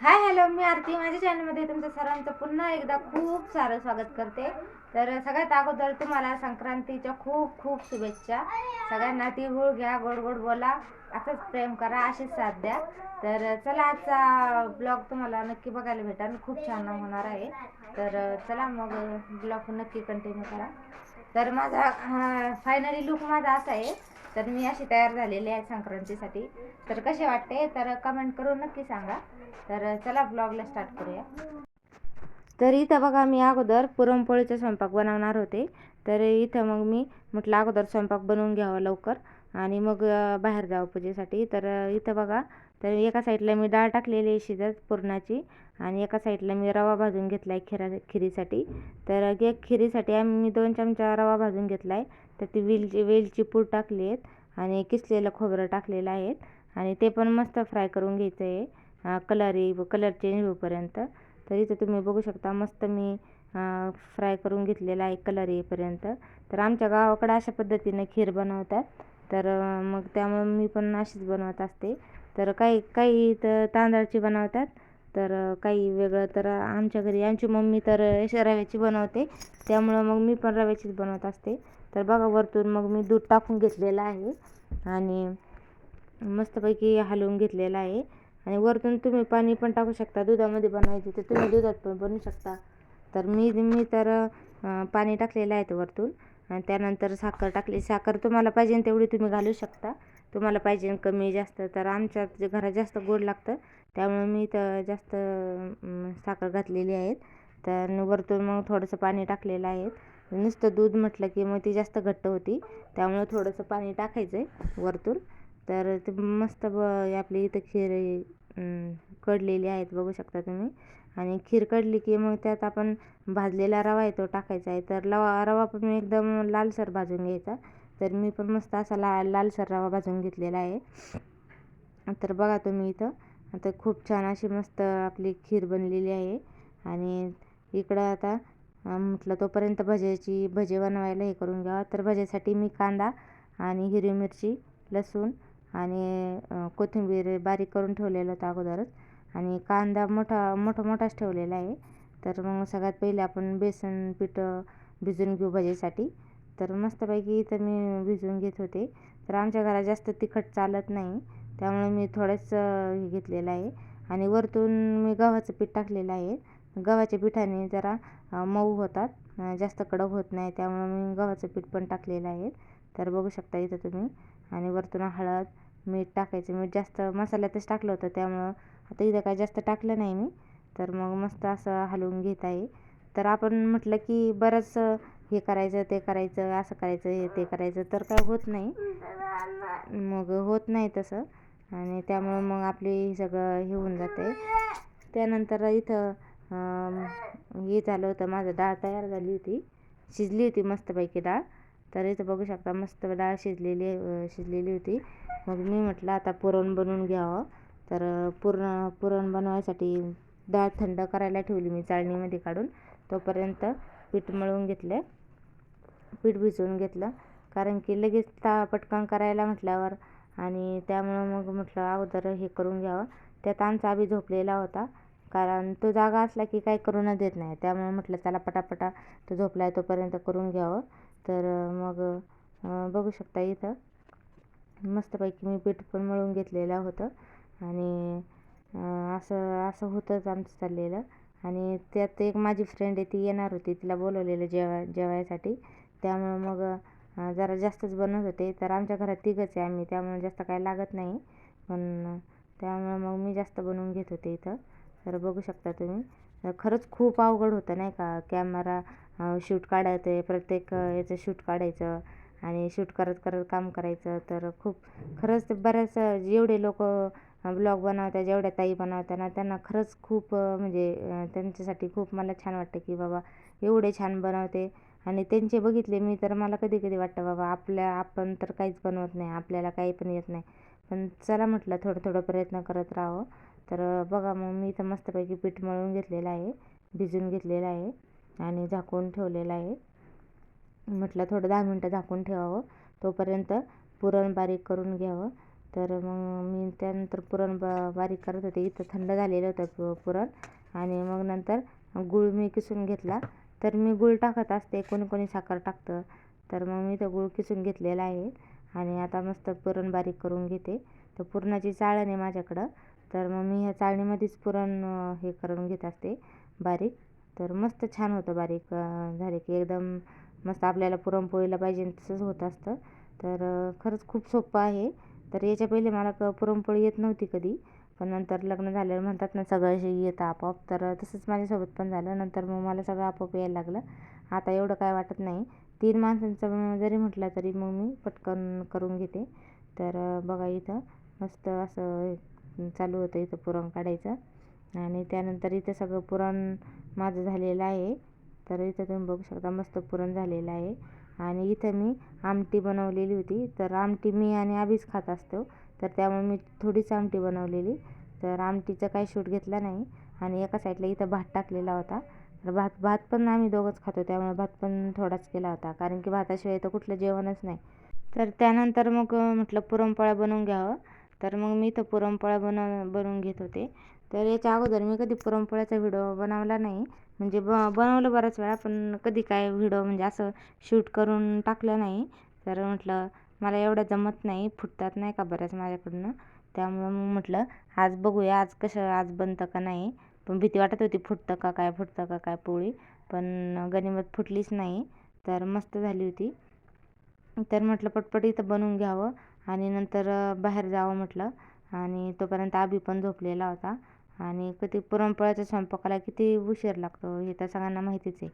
Hi hello मी आरती. माझ्या चॅनलमध्ये तुमचं सर्वांचं पुन्हा एकदा खूप सारं स्वागत करते. तर सगळ्यात अगोदर तुम्हाला संक्रांतीच्या खूप खूप शुभेच्छा. सगळ्यांना तिळगुळ घ्या गोड गोड बोला. असंच प्रेम करा अशीच साथ द्या. तर चला आजचा ब्लॉग तुम्हाला नक्की बघायला भेटाल. खूप छान होणार आहे. तर चला मग ब्लॉग नक्की कंटिन्यू करा. तर माझा फायनली लुक माझा असा आहे. तर मी अशी तयार झालेली आहे संक्रांतीसाठी. तर कसे वाटते? तर कमेंट करून नक्की सांगा. तर चला ब्लॉगला स्टार्ट करूया. तर इथं बघा मी अगोदर पुरणपोळीचा स्वयंपाक बनवणार होते. तर इथं मग मी म्हटलं अगोदर स्वयंपाक बनवून घ्यावा लवकर आणि मग बाहेर जावं पूजेसाठी. तर इथं बघा तर एका साईडला मी डाळ टाकलेली आहे शिजत पुरणाची आणि एका साईडला मी रवा भाजून घेतला आहे खिरा खिरीसाठी. तर एक खिरीसाठी आम्ही मी दोन चमचा रवा भाजून घेतला आहे तर ती वेलची वेलची पूड टाकली आहेत आणि किसलेलं खोबरं टाकलेलं आहे आणि ते पण मस्त फ्राय करून घ्यायचं आहे कलर येई कलर चेंज होईपर्यंत. तर इथं तुम्ही बघू शकता मस्त मी फ्राय करून घेतलेला आहे कलर येईपर्यंत. तर आमच्या गावाकडं अशा पद्धतीने खीर बनवतात. तर मग त्यामुळे मी पण अशीच बनवत असते. तर काही काही तर तांदळाची बनवतात. तर काही वेगळं तर आमच्या घरी आमची मम्मी तर रव्याची बनवते. त्यामुळं मग मी पण रव्याचीच बनवत असते. तर बघा वरतून मग मी दूध टाकून घेतलेलं आहे. आणि मस्तपैकी हलवून घेतलेलं आहे. आणि वरतून तुम्ही पाणी पण टाकू शकता दुधामध्ये बनवायची तर तुम्ही दुधात पण बनवू शकता. तर मी मी तर पाणी टाकलेलं आहे वरतून आणि त्यानंतर साखर टाकली. साखर तुम्हाला पाहिजे तेवढी तुम्ही घालू शकता. तुम्हाला पाहिजे कमी जास्त. तर आमच्या घरात जास्त गोड लागतं त्यामुळे मी तर जास्त साखर घातलेली आहे. तर वरतून मग थोडंसं पाणी टाकलेलं आहे. नुसतं दूध म्हटलं की मग ती जास्त घट्ट होती. त्यामुळे थोडंसं पाणी टाकायचं आहे वरतून. तर ते मस्त ब आपली इथं खीर अं, कढलेली आहेत बघू शकता तुम्ही. आणि खीर कडली की मग त्यात आपण भाजलेला रवा आहे तो टाकायचा आहे. तर लवा रवा पण एकदम लालसर भाजून घ्यायचा. तर मी पण मस्त असा ला लालसर रवा भाजून घेतलेला आहे. तर बघा तुम्ही इथं. आता खूप छान अशी मस्त आपली खीर बनलेली आहे. आणि इकडं आता म्हटलं तोपर्यंत भज्याची भजे बनवायला हे करून घ्यावं. तर भज्यासाठी मी कांदा आणि हिरवी मिरची लसूण आणि कोथिंबीर बारीक करून ठेवलेलं होतं अगोदरच. आणि कांदा मोठा मोठा मोठाच ठेवलेला आहे. तर मग सगळ्यात पहिले आपण बेसन पीठ भिजून घेऊ भजीसाठी. तर मस्तपैकी इथं मी भिजवून घेत होते. तर आमच्या घरात जास्त तिखट चालत नाही. त्यामुळे मी थोडंसं हे घेतलेलं आहे. आणि वरतून मी गव्हाचं पीठ टाकलेलं आहे. गव्हाच्या पिठाने जरा मऊ होतात. जास्त कडक होत नाही. त्यामुळे मी गव्हाचं पीठ पण टाकलेलं आहे. तर बघू शकता इथं तुम्ही. आणि वरतून हळद मीठ टाकायचं. मीठ जास्त मसाल्यातच टाकलं होतं त्यामुळं आता इथं काय जास्त टाकलं नाही मी. तर मग मस्त असं हलवून घेत आहे. तर आपण म्हटलं की बरंच हे करायचं ते करायचं असं करायचं हे ते करायचं तर काय होत नाही. मग होत नाही तसं. आणि त्यामुळं मग आपली हे सगळं हे होऊन जाते. त्यानंतर इथं हे झालं होतं माझं डाळ तयार झाली होती. शिजली होती मस्तपैकी डाळ. तर इथं बघू शकता मस्त डाळ शिजलेली शिजलेली होती. मग मी म्हटलं आता पुरण बनवून घ्यावं. तर पुरण पुरण बनवायसाठी डाळ थंड करायला ठेवली मी चाळणीमध्ये काढून. तोपर्यंत पीठ मळून घेतलं. पीठ भिजवून घेतलं. कारण की लगेच ता पटकन करायला म्हटल्यावर आणि त्यामुळं मग म्हटलं अगोदर हे करून घ्यावं. त्यात आमचा आबी झोपलेला होता. कारण तो जागा असला की काही करूनच देत नाही. त्यामुळे म्हटलं चला पटापटा तो झोपला आहे तोपर्यंत करून घ्यावं. तर मग बघू शकता इथं. मस्तपैकी मी पीठ पण मळून घेतलेलं होतं. आणि असं असं होतंच आमचं चाललेलं. आणि त्यात एक माझी फ्रेंड आहे ती येणार होती. तिला बोलवलेलं जेवा जेवायसाठी. त्यामुळं मग जरा जास्तच बनवत होते. तर आमच्या घरात तिघंच आहे आम्ही. त्यामुळे जास्त काय लागत नाही. पण त्यामुळं मग मी जास्त बनवून घेत होते इथं. तर बघू शकता तुम्ही. खरंच खूप अवघड होतं नाही का? कॅमेरा शूट काढायचं आहे प्रत्येक याचं शूट काढायचं आणि शूट करत करत काम करायचं. तर खूप खरंच ते बऱ्याच जेवढे लोक ब्लॉग बनवतात जेवढ्या ताई बनवतात ना त्यांना खरंच खूप म्हणजे त्यांच्यासाठी खूप मला छान वाटतं की बाबा एवढे छान बनवते. आणि त्यांचे बघितले मी तर मला कधी कधी वाटतं बाबा आपल्या आपण तर काहीच बनवत नाही आपल्याला काही पण येत नाही. पण चला म्हटलं थोडं थोडं प्रयत्न करत राहावं. तर बघा मग मी इथं मस्तपैकी पीठ मळून घेतलेलं आहे भिजून घेतलेलं आहे आणि झाकून ठेवलेलं आहे. म्हटलं थोडं दहा मिनटं झाकून ठेवावं तोपर्यंत पुरण बारीक करून घ्यावं. तर मग मी त्यानंतर पुरण ब बारीक करत होते इथं थंड झालेलं होतं पुरण आणि मग नंतर गूळ मी किसून घेतला. तर मी गूळ टाकत असते कोणी कोणी साखर टाकतं. तर मग मी तो गूळ किसून घेतलेला आहे आणि आता मस्त पुरण बारीक करून घेते. तर पुरणाची चाळण आहे माझ्याकडं. तर मग मी ह्या चाळणीमध्येच पुरण हे करून घेत असते बारीक. तर मस्त छान होतं बारीक झाले की एकदम मस्त आपल्याला पुरणपोळीला पाहिजे तसंच होत असतं. तर खरंच खूप सोपं आहे. तर याच्या पहिले मला क पुरणपोळी येत नव्हती कधी. पण नंतर लग्न झाल्यावर म्हणतात ना सगळं हे येतं आपोआप. तर तसंच माझ्यासोबत पण झालं. नंतर मग मला सगळं आपोआप यायला लागलं. आता एवढं काय वाटत नाही. तीन माणसांचं जरी म्हटलं तरी मग मी पटकन करून घेते. तर बघा इथं मस्त असं चालू होतं इथं पुरण काढायचं. आणि त्यानंतर इथं सगळं पुरण माझं झालेलं आहे. तर इथं तुम्ही बघू शकता मस्त पुरण झालेलं आहे. आणि इथं मी आमटी बनवलेली होती. तर आमटी मी आणि आबीच खात असतो. तर त्यामुळे मी थोडीच आमटी बनवलेली. तर आमटीचं काही शूट घेतला नाही. आणि एका साईडला इथं भात टाकलेला होता. तर भात भात पण आम्ही दोघंच खातो. त्यामुळे भात पण थोडाच केला होता. कारण की भाताशिवाय तर कुठलं जेवणच नाही. तर त्यानंतर मग म्हटलं पुरणपोळ्या बनवून घ्यावं. तर मग मी इथं पुरणपोळ्या बनव बनवून घेत होते. तर याच्या अगोदर मी कधी पुरणपोळ्याचा व्हिडिओ बनवला नाही. म्हणजे ब बनवलं बऱ्याच वेळा पण कधी काय व्हिडिओ म्हणजे असं शूट करून टाकलं नाही. तर म्हटलं मला एवढं जमत नाही फुटतात नाही का बऱ्याच माझ्याकडनं. त्यामुळं मग म्हटलं आज बघूया आज कसं आज बनतं का नाही. पण भीती वाटत होती फुटतं का काय फुटतं का काय पोळी. पण गनिमत फुटलीच नाही. तर मस्त झाली होती. तर म्हटलं पटपट इथं बनवून घ्यावं. आणि नंतर बाहेर जावं म्हटलं. आणि तोपर्यंत आबी पण झोपलेला होता. आणि कधी पुरणपोळ्याच्या स्वयंपाकाला किती उशीर लागतो हे तर सगळ्यांना माहितीच आहे.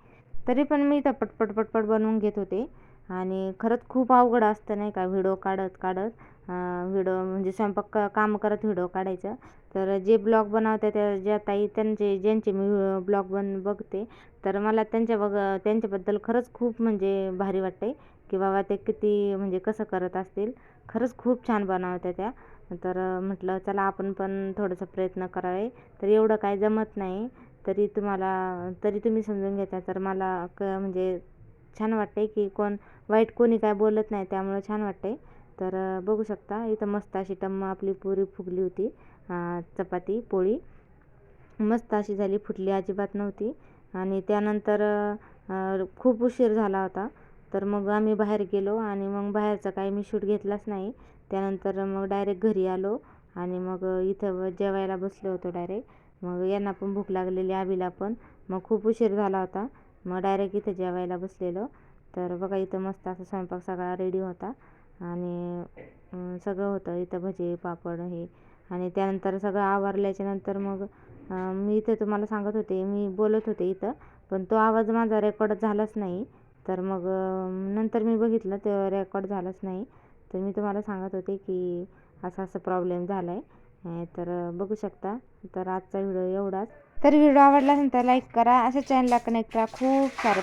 तरी पण मी इथं पटपट पटपट बनवून घेत होते. आणि खरंच खूप अवघड असतं नाही का व्हिडिओ काढत काढत व्हिडिओ म्हणजे स्वयंपाक काम करत व्हिडिओ काढायचं. तर जे ब्लॉग बनवते त्या ज्या ताई त्यांचे ज्यांचे मी ब्लॉग बन बघते तर मला त्यांच्या बघ त्यांच्याबद्दल खरंच खूप म्हणजे भारी वाटते की बाबा ते किती म्हणजे कसं करत असतील. खरंच खूप छान बनवत्या त्या. तर म्हटलं चला आपण पण थोडंसं प्रयत्न करावे. तर एवढं काय जमत नाही. तरी तुम्हाला तरी तुम्ही समजून घेता. तर मला क म्हणजे छान वाटते की कोण वाईट कोणी काय बोलत नाही त्यामुळं छान वाटते तर बघू शकता. इथं मस्त अशी टम आपली पुरी फुगली होती. चपाती पोळी. मस्त अशी झाली फुटली अजिबात नव्हती. आणि त्यानंतर खूप उशीर झाला होता. तर मग आम्ही बाहेर गेलो आणि मग बाहेरचं काही मी शूट घेतलाच नाही. त्यानंतर मग डायरेक्ट घरी आलो आणि मग इथं जेवायला बसलो होतो डायरेक्ट. मग यांना पण भूक लागलेली आबीला पण. मग खूप उशीर झाला होता. मग डायरेक्ट इथं जेवायला बसलेलो. तर बघा इथं मस्त असा स्वयंपाक सगळा रेडी होता. आणि सगळं होतं. इथं भजे पापड हे. आणि त्यानंतर सगळं आवरल्याच्यानंतर मग मी इथं तुम्हाला सांगत होते. मी बोलत होते इथं. पण तो आवाज माझा रेकॉर्ड झालाच नाही. तर मग नंतर मी बघितलं ते रेकॉर्ड झालंच नाही. तर मी तुम्हाला सांगत होते की असा असा प्रॉब्लेम झाला आहे तर बघू शकता. तर आजचा व्हिडिओ एवढाच. तर व्हिडिओ आवडला असेल तर लाईक करा. अशा चॅनलला कनेक्ट करा. खूप सारं